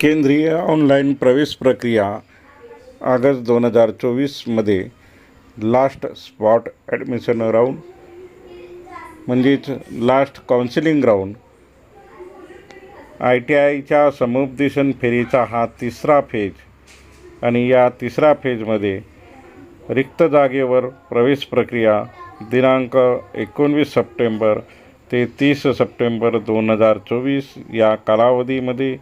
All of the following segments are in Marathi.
केंद्रीय ऑनलाईन प्रवेश प्रक्रिया ऑगस्ट दोन हजार चोवीसमध्ये लास्ट स्पॉट ॲडमिशन राऊंड म्हणजेच last counselling round I T आयच्या समुपदेशन फेरीचा हा तिसरा फेज आणि या तिसऱ्या फेजमध्ये रिक्त जागेवर प्रवेश प्रक्रिया दिनांक एकोणवीस सप्टेंबर ते तीस सप्टेंबर दोन हजार चोवीस या कालावधीमध्ये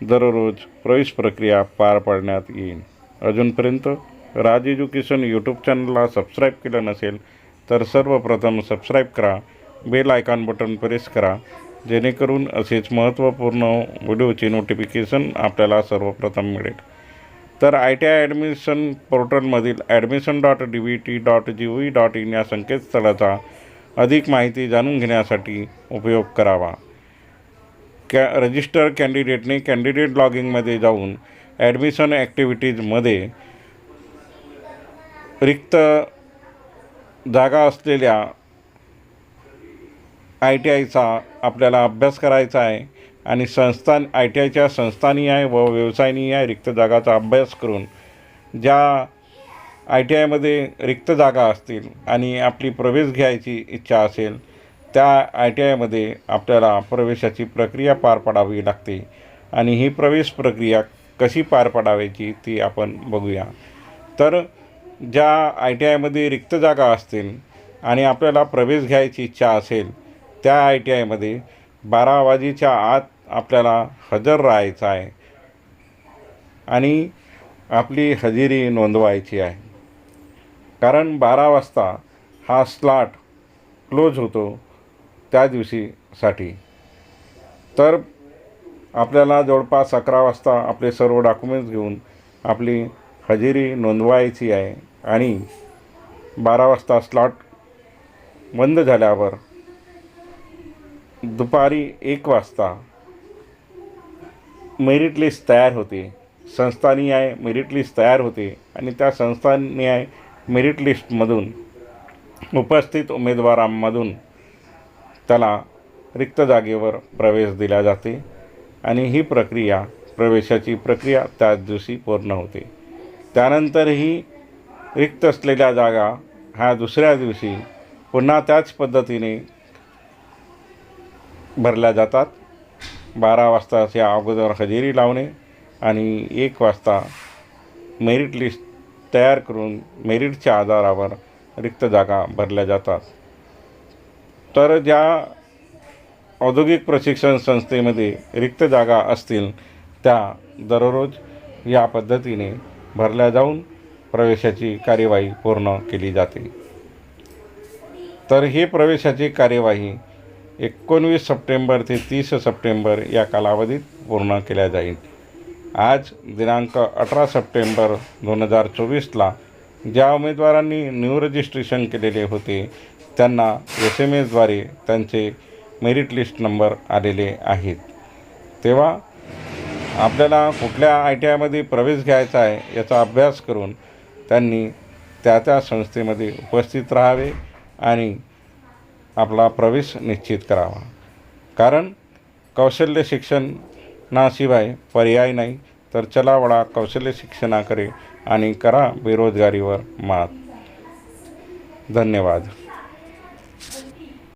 दररोज प्रवेश प्रक्रिया पार पाडण्यात येईल अजूनपर्यंत राज एज्युकेशन यूट्यूब चॅनलला सबस्क्राईब केलं नसेल तर सर्वप्रथम सबस्क्राईब करा बेल आयकॉन बटन प्रेस करा जेणेकरून असेच महत्त्वपूर्ण व्हिडिओचे नोटिफिकेशन आपल्याला सर्वप्रथम मिळेल. तर I T I admission पोर्टलमधील admission dot D V T dot G O V dot in या संकेतस्थळाचा अधिक माहिती जाणून घेण्यासाठी उपयोग करावा. कॅ रजिस्टर कॅन्डिडेटने कॅन्डिडेट लॉगिंगमध्ये जाऊन ॲडमिशन ॲक्टिव्हिटीजमध्ये रिक्त जागा असलेल्या आय टी आयचा आपल्याला अभ्यास करायचा आहे आणि संस्थान आय टी आयच्या संस्थानिहाय व व्यवसायनिहाय रिक्त जागाचा अभ्यास करून ज्या आय टी आयमध्ये रिक्त जागा असतील आणि आपली प्रवेश घ्यायची इच्छा असेल त्या आय टी आयमध्ये आपल्याला प्रवेशाची प्रक्रिया पार पाडावी लागते. आणि ही प्रवेश प्रक्रिया कशी पार पाडावायची ती आपण बघूया. तर ज्या आय टी आयमध्ये रिक्त जागा असतील आणि आपल्याला प्रवेश घ्यायची इच्छा असेल त्या आय टी आयमध्ये बारा वाजेच्या आत आपल्याला हजर राहायचं आहे. आणि आपली हजेरी नोंदवायची आहे. कारण बारा वाजता हा स्लॉट क्लोज होतो. त्या दिवशीसाठी. तर आपल्याला जवळपास अकरा वाजता आपले सर्व डॉक्युमेंट्स घेऊन आपली हजेरी नोंदवायची आहे आणि बारा वाजता स्लॉट बंद झाल्यावर दुपारी एक वाजता मेरिट लिस्ट तयार होते. संस्थानिहाय मेरिट लिस्ट तयार होते आणि त्या संस्थानिहाय मेरिट लिस्टमधून उपस्थित उमेदवारांमधून त्याला रिक्त जागेवर प्रवेश दिला जाते आणि ही प्रक्रिया प्रवेशाची प्रक्रिया त्याच दिवशी पूर्ण होते. त्यानंतरही रिक्त असलेल्या जागा ह्या दुसऱ्या दिवशी पुन्हा त्याच पद्धतीने भरल्या जातात. बारा वाजताच्या अगोदर हजेरी लावणे आणि एक वाजता मेरिट लिस्ट तयार करून मेरिटच्या आधारावर रिक्त जागा भरल्या जातात. तर ज्या औद्योगिक प्रशिक्षण संस्थेमध्ये रिक्त जागा असतील त्या दररोज या पद्धतीने भरल्या जाऊन प्रवेशाची कार्यवाही पूर्ण केली जाते. तर हे प्रवेशाची कार्यवाही एकोणवीस सप्टेंबर ते तीस सप्टेंबर या कालावधीत पूर्ण केल्या जाईल. आज दिनांक अठरा सप्टेंबर दोन हजार चोवीसला ज्या उमेदवारांनी न्यू रजिस्ट्रेशन केलेले होते त्यांना एस एम एसद्वारे त्यांचे मेरिट लिस्ट नंबर आलेले आहेत. तेव्हा आपल्याला कुठल्या आय टी आयमध्ये प्रवेश घ्यायचा आहे याचा अभ्यास करून त्यांनी त्या त्या संस्थेमध्ये उपस्थित राहावे आणि आपला प्रवेश निश्चित करावा. कारण कौशल्य शिक्षणाशिवाय पर्याय नाही तर चला वळा कौशल्य शिक्षणाकडे आणि करा बेरोजगारीवर मात. धन्यवाद.